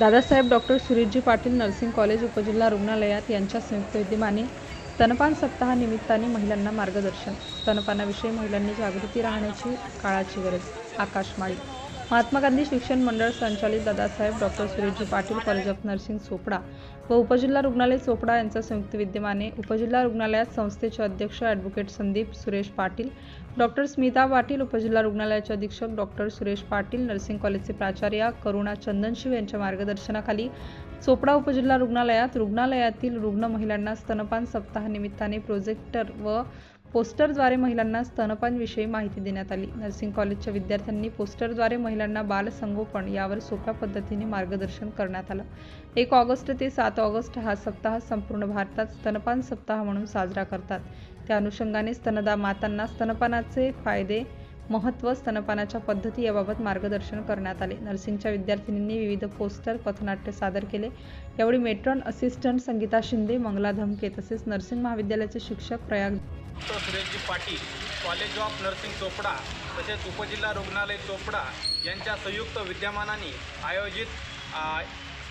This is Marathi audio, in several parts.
Dadasaheb doctor Sureshji Patil nursing college उपजिल्हा रुग्णालयात यांच्या संयुक्त विद्यमाने स्तनपान सप्ताहानिमित्ताने महिलांना मार्गदर्शन. स्तनपानाविषयी महिलांनी जागृती राहण्याची काळाची गरज. आकाशमाळी. महात्मा गांधी शिक्षण मंडळ संचालित Dadasaheb doctor Sureshji Patil college of nursing Chopda व उपजिल्हा रुग्णालय चोपडा यांच्या संयुक्त विद्यमाने उपजिल्हा रुग्णालयात संस्थेचे अध्यक्ष ॲडव्होकेट संदीप सुरेश पाटील डॉक्टर स्मिता पाटील उपजिल्हा रुग्णालयाचे अधीक्षक डॉक्टर सुरेश पाटील नर्सिंग कॉलेजचे प्राचार्य करुणा चंदनशिव यांच्या मार्गदर्शनाखाली चोपडा उपजिल्हा रुग्णालयात रुग्णालयातील रुग्ण महिलांना स्तनपान सप्ताहानिमित्ताने प्रोजेक्टर व पोस्टरद्वारे महिलांना स्तनपानविषयी माहिती देण्यात आली. नर्सिंग कॉलेजच्या विद्यार्थ्यांनी पोस्टरद्वारे महिलांना बालसंगोपन यावर सोप्या पद्धतीने मार्गदर्शन करण्यात आलं. एक ऑगस्ट ते सात ऑगस्ट हा सप्ताह संपूर्ण भारतात स्तनपान सप्ताह म्हणून साजरा करतात. त्या अनुषंगाने स्तनदा मातांना स्तनपानाचे फायदे महत्त्व स्तनपानाच्या पद्धती याबाबत मार्गदर्शन करण्यात आले. नर्सिंगच्या विद्यार्थिनींनी विविध पोस्टर पथनाट्य सादर केले. यावेळी मेट्रॉन असिस्टंट संगीता शिंदे मंगला धमके तसेच नर्सिंग महाविद्यालयाचे शिक्षक Prayag doctor Sureshji Patil college of nursing Chopda तसेच उपजिल्हा रुग्णालय चोपडा यांच्या संयुक्त विद्यमानाने आयोजित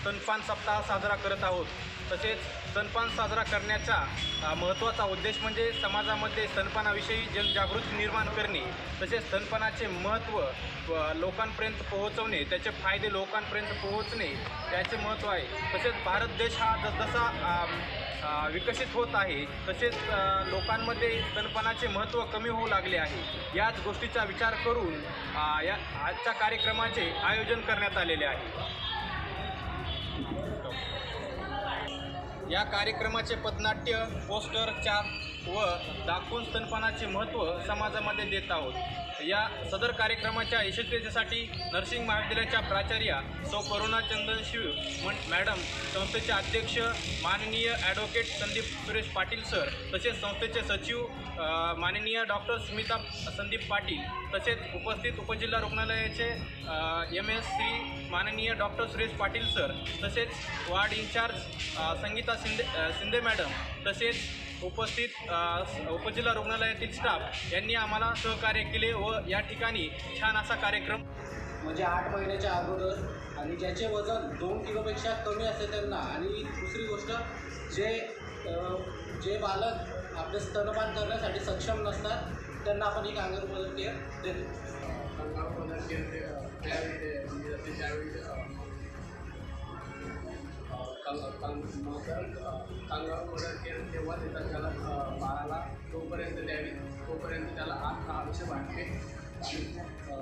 स्तनपान सप्ताह साजरा करत आहोत. तसेच स्तनपान साजरा करण्याचा महत्त्वाचा उद्देश म्हणजे समाजामध्ये स्तनपानाविषयी जनजागृती निर्माण करणे. तसेच स्तनपानाचे महत्त्व व लोकांपर्यंत पोहोचवणे त्याचे फायदे लोकांपर्यंत पोहोचणे याचे महत्त्व आहे. तसेच भारत देश हा जसजसा विकसित होत आहे तसेच लोकांमध्ये स्तनपानाचे महत्त्व कमी होऊ लागले आहे. याच गोष्टीचा विचार करून या आजच्या कार्यक्रमाचे आयोजन करण्यात आलेले आहे. या कार्यक्रमाचे पदनाट्य पोस्टर चार व दाखवून स्तनपानाचे महत्त्व समाजामध्ये देत आहोत. या सदर कार्यक्रमाच्या यशस्वीतेसाठी नर्सिंग महाविद्यालयाच्या प्राचार्या सौ करुणाचंदन शिव मं मॅडम संस्थेचे अध्यक्ष माननीय ॲडव्होकेट संदीप सुरेश पाटील सर तसेच संस्थेचे सचिव माननीय डॉक्टर स्मिता संदीप पाटील तसेच उपस्थित उपजिल्हा रुग्णालयाचे एम एस सी माननीय डॉक्टर सुरेश पाटील सर तसेच ward incharge Sangeeta Shinde Shinde madam तसेच उपस्थित उपजिल्हा रुग्णालयातील स्टाफ यांनी आम्हाला सहकार्य केले व या ठिकाणी छान असा कार्यक्रम म्हणजे आठ महिन्याच्या अगोदर आणि ज्याचे वजन दोन किलोपेक्षा कमी असेल त्यांना. आणि दुसरी गोष्ट जे जे बालक आपले स्तनपान करण्यासाठी सक्षम नसतात त्यांना आपण ही कांगारू मदत केअर देतो. कांगारू मदत केंद्र त्यावेळी म्हणजे जसे त्यावेळी कांगारू मदत तेव्हा देतात त्याला बाळाला तोपर्यंत द्यावी तोपर्यंत त्याला आठ हा वाटते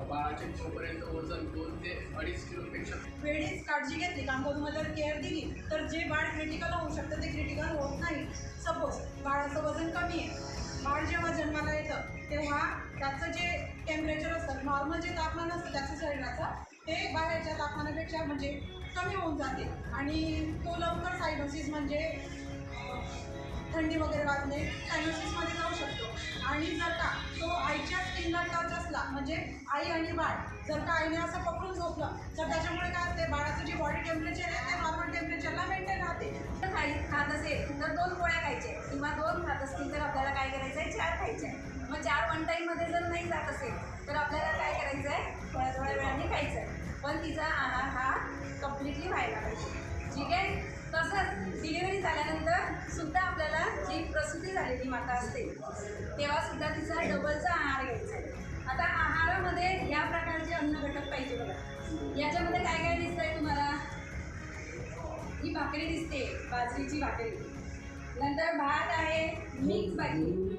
बाळाचे जोपर्यंत वजन दोन ते अडीच किलोपेक्षा वेळीच काळजी घेतली कांगारूमध्ये केअर दिली तर जे बाळ क्रिटिकल होऊ शकतं ते क्रिटिकल होत नाही. सपोज बाळाचं वजन कमी आहे. बाळ जेव्हा जन्माला येतं तेव्हा त्याचं जे टेम्परेचर असतं नॉर्मल जे तापमान असतं त्याचं शरीराचं ते बाहेरच्या तापमानापेक्षा म्हणजे कमी होऊन जाते. आणि तो लवकर सायनोसिस म्हणजे थंडी वगैरे वाजणे सायनोसिसमध्ये जाऊ शकतो. आणि जर का तो आईच्या स्किनला टच असला म्हणजे आई आणि बाळ जर का आईने असं पकडून झोपलं तर त्याच्यामुळे काय असते बाळाचं जे बॉडी टेम्परेचर आहे ते नॉर्मल टेम्परेचरला मेंटेन राहते. खाई खात असेल तर दोन पोळ्या खायचे किंवा दोन खात असतील तर आपल्याला काय करायचं आहे चार खायचे मग चार वन टाईममध्ये जर नाही जात असेल तर आपल्याला काय करायचं आहे थोड्या थोड्या वेळाने खायचं आहे पण तिचा आहार हा कम्प्लिटली व्हायला पाहिजे ठीक आहे? तसंच डिलिव्हरी झाल्यानंतर सुद्धा आपल्याला जी प्रसूती झालेली माता असते तेव्हा सुद्धा तिचा डबलचा आहार घ्यायचा आहे. आता आहारामध्ये या प्रकारचे अन्न घटक पाहिजे बघा. याच्यामध्ये काय काय दिसतंय तुम्हाला? ही भाकरी दिसते बाजरीची भाकरी. नंतर भात आहे मिक्स भाजी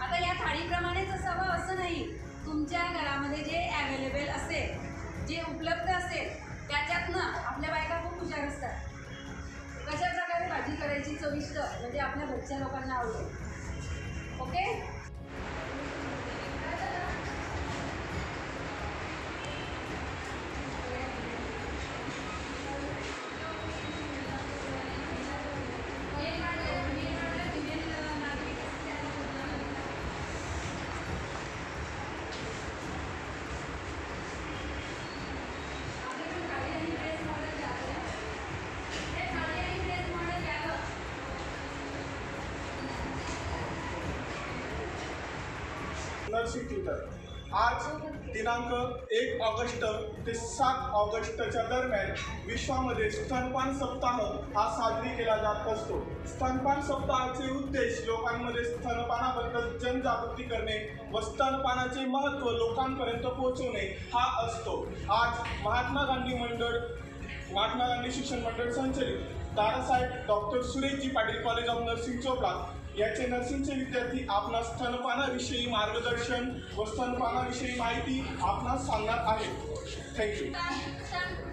आता या थाळीप्रमाणेच असावं असं नाही. तुमच्या घरामध्ये जे ॲवेलेबल असेल जे उपलब्ध खूप असतात कशा प्रकारे भाजी करायची चविष्ट म्हणजे आपल्या घरच्या लोकांना आवडेल. ओके नर्सिंग ट्युटर आज दिनांक एक ऑगस्ट ते सात ऑगस्टच्या दरम्यान विश्वामध्ये स्तनपान सप्ताह हा साजरी केला जात असतो. स्तनपान सप्ताहाचे उद्देश लोकांमध्ये स्तनपानाबद्दल जनजागृती करणे व स्तनपानाचे महत्त्व लोकांपर्यंत पोहोचवणे हा असतो. आज महात्मा गांधी मंडळ महात्मा गांधी शिक्षण मंडळ संचलित. Dadasaheb doctor Sureshji Patil college of nursing Chopda. याचे नर्सिंगचे विद्यार्थी आपणास स्तनपानाविषयी मार्गदर्शन व स्तनपानाविषयी माहिती आपणास सांगणार आहेत. थँक्यू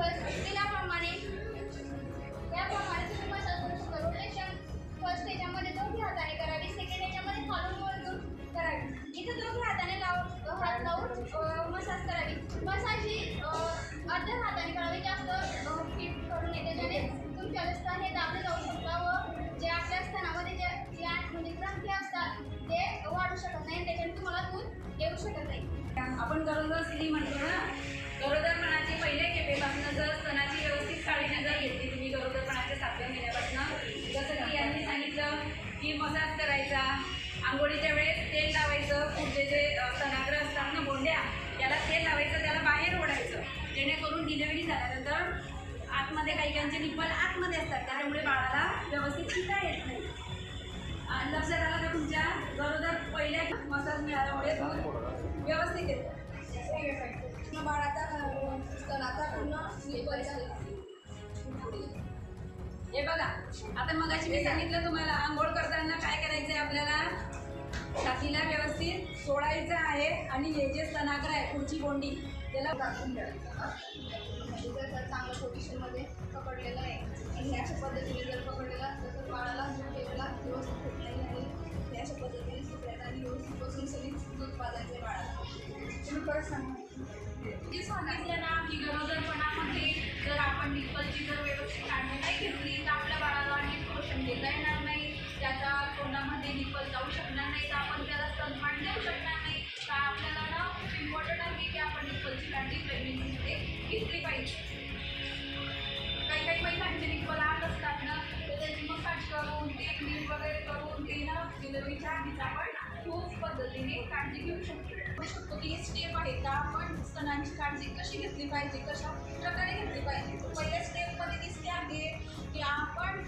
दिल्याप्रमाणे याप्रमाणे तुम्ही मसाज करून त्याच्या फर्स्ट त्याच्यामध्ये दोन्ही हाताने करावी सेकंड याच्यामध्ये खालून वर घेऊन करावी. इथं दोन्ही हाताने लावून हात लावून मसाज करावी. मसाज ही अ, अर्ध्या हाताने करावी जास्त फिट करून येते ज्याने तुमच्या स्थान हे दाबले जाऊ शकता व जे आपल्या स्तनामध्ये जे ग्लॅन्ड म्हणजे ग्रंथी असतात ते वाढू शकत नाही त्याच्याने तुम्हाला दूध येऊ शकत नाही. आपण गरोदर स्त्री म्हणतो गरोदरपणाच्या जसं की यांनी सांगितलं की मसाज करायचा आंघोळीच्या वेळेस तेल लावायचं पुढचे जे अ, असतात ना बोंड्या त्याला तेल लावायचं त्याला बाहेर ओढायचं. जेणेकरून डिलिव्हरी झाल्यानंतर आतमध्ये काही काहींचे निप्पल आतमध्ये असतात त्यामुळे बाळाला व्यवस्थित शिकता येत नाही. आणि लक्षात आलं का तुमच्या? गरोदर पहिल्या मसाज मिळाल्यामुळे दूध व्यवस्थित येतं. पूर्ण बाळाचा अ, स्तनाचा पूर्ण आता मग अशी आता मगाशी मी सांगितलं तुम्हाला आंघोळ करताना काय करायचं आहे आपल्याला? साथीला व्यवस्थित सोडायचं आहे आणि हे जे स्तनाग्र आहे पुढची कोंडी त्याला टाकून द्यायचं चांगलं पोझिशनमध्ये पकडलेलं आहे. आणि ह्या अशा पद्धतीने जर पकडलेलं असतं तर बाळाला दूध व्यवस्थित होत आहे अशा पद्धतीने सुकल्यात आणि व्यवस्थित बसून सगळी दूध पाजायचे बाळा खूप काळजी घेऊ शकतो. शकतो की हे स्टेप आहे का आपण सणांची काळजी कशी घेतली पाहिजे कशा प्रकारे घेतली पाहिजे? पहिल्या स्टेपमध्ये दिसते आहे की आपण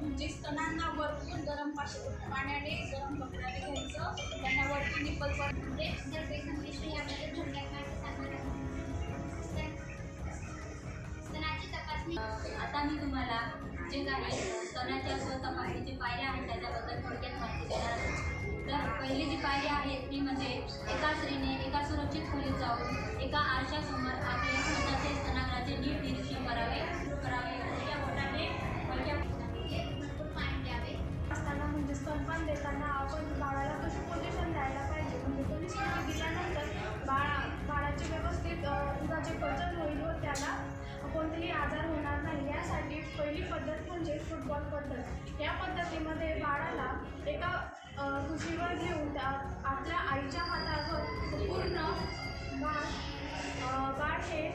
म्हणजे स्तनांना वरतून गरम पाशी पाण्याने गरम कपड्याने घ्यायचं. त्यांना वरतून निप्पल पण म्हणजे गर्भेसंदेशी थोडक्यात तपासणी. आता मी तुम्हाला जे काही स्तनाच्या तपासणीचे पायऱ्या आहेत त्याच्याबद्दल थोडक्यात माहिती देणार आहे. तर पहिली जी पायरी आहे ती म्हणजे एका स्त्रीने एका सुरक्षित खोलीत जाऊन एका आरशासमोर आपले स्वतःचे स्तनाग्राचे नीट निरीक्षण करावे करावे. जीवन घेऊन त्या आपल्या आईच्या हातावर पूर्ण बाळ बाळ हे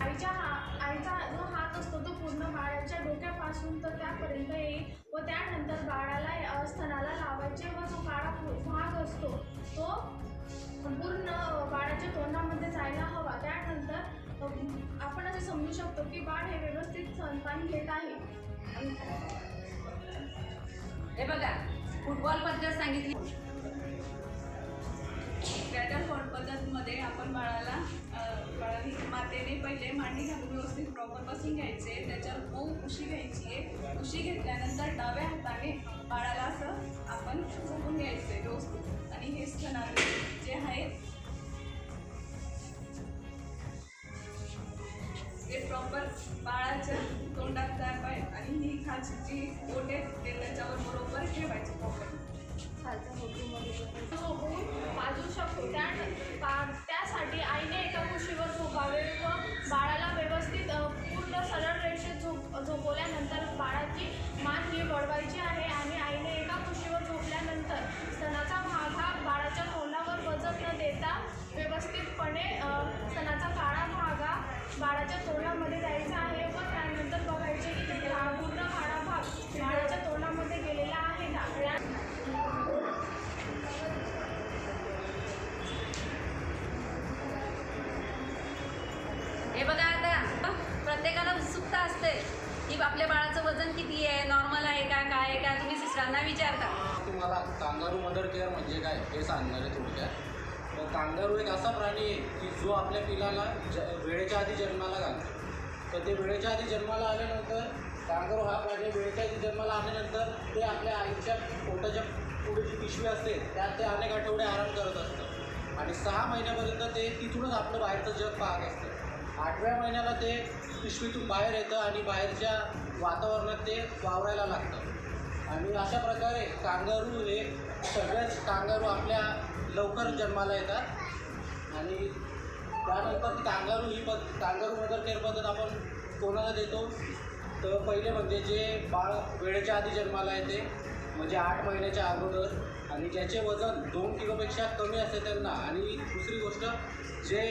आईच्या हा आईचा जो हात असतो तो पूर्ण बाळाच्या डोक्यापासून तर त्यापर्यंत येईल व त्यानंतर बाळाला स्तनाला लावायचे व जो काळा भाग असतो. तो पूर्ण बाळाच्या तोंडामध्ये जायला हवा. त्यानंतर आपण असे समजू शकतो की बाळ हे व्यवस्थित स्तनपान घेत आहे. हे बघा. फुटबॉल पद्धत सांगितली. त्या फोड पद्धतीमध्ये आपण बाळाला बाळाला मातेने पहिले मांडी घालून व्यवस्थित प्रॉपर बसून घ्यायचे. त्याच्यावर मऊ उशी घ्यायची आहे. उशी घेतल्यानंतर डाव्या हाताने बाळाला असं आपण झोपून घ्यायचं. तोंडात जाय पाहिजे आणि ही खालची जी बोट आहे ते त्याच्यावर बरोबर ठेवायची प्रॉपर खालच्या फोटोमध्ये झोपून पाजू शकतो त्या पा- त्यासाठी आईने एका कुशीवर झोपावे व बाळाला व्यवस्थित अ, पूर्ण सरळ रेषेत झोप झोपवल्यानंतर बाळाची मान ही वळवायची आहे आणि आईने एका कुशीवर झोपल्यानंतर स्तनाचा भाग हा बाळाच्या तोंडावर वजन न देता व्यवस्थितपणे अ, स्तनाचा काळा भाग हा बाळाच्या तोंडामध्ये द्यायचा आहे व त्यानंतर बघायचे की ते हा पूर्ण काळा भाग बाळाच्या तोंडामध्ये गेलेला आहे का त्या- हे बघा आता प्रत्येकाला उत्सुकता असते की आपल्या बाळाचं वजन किती आहे? नॉर्मल आहे का? काय आहे? का तुम्ही सिस्टरांना विचारता? तुम्हाला कांगारू मदर केअर म्हणजे काय? हे सांगणार आहे थोडक्यात तर कांगारू एक असा प्राणी आहे की जो आपल्या पिलाला ज वेळेच्या आधी जन्माला घालतो. तर ते वेळेच्या आधी जन्माला आल्यानंतर कांगारू हा प्राणी वेळेच्या आधी जन्माला आल्यानंतर ते आपल्या आईच्या पोटाच्या पुढे जी पिशवी असते त्यात ते अनेक आठवडे आराम करत असतं. आणि सहा महिन्यापर्यंत ते तिथूनच आपलं बाहेरचं जग पाहत असतं. आठव्या महिन्याला ते पिशवीतून बाहेर येतं आणि बाहेरच्या वातावरणात ते वावरायला लागतं. आणि अशा प्रकारे कांगारू हे सगळेच कांगारू आपल्या लवकर जन्माला येतात. आणि त्यानंतर कांगारू ही पद कांगारू मदर केअर पद्धत आपण कोणाला देतो? तर पहिले म्हणजे जे बाळ वेळेच्या आधी जन्माला येते म्हणजे आठ महिन्याच्या अगोदर. आणि ज्याचे वजन दोन किलोपेक्षा कमी असते त्यांना. आणि दुसरी गोष्ट जे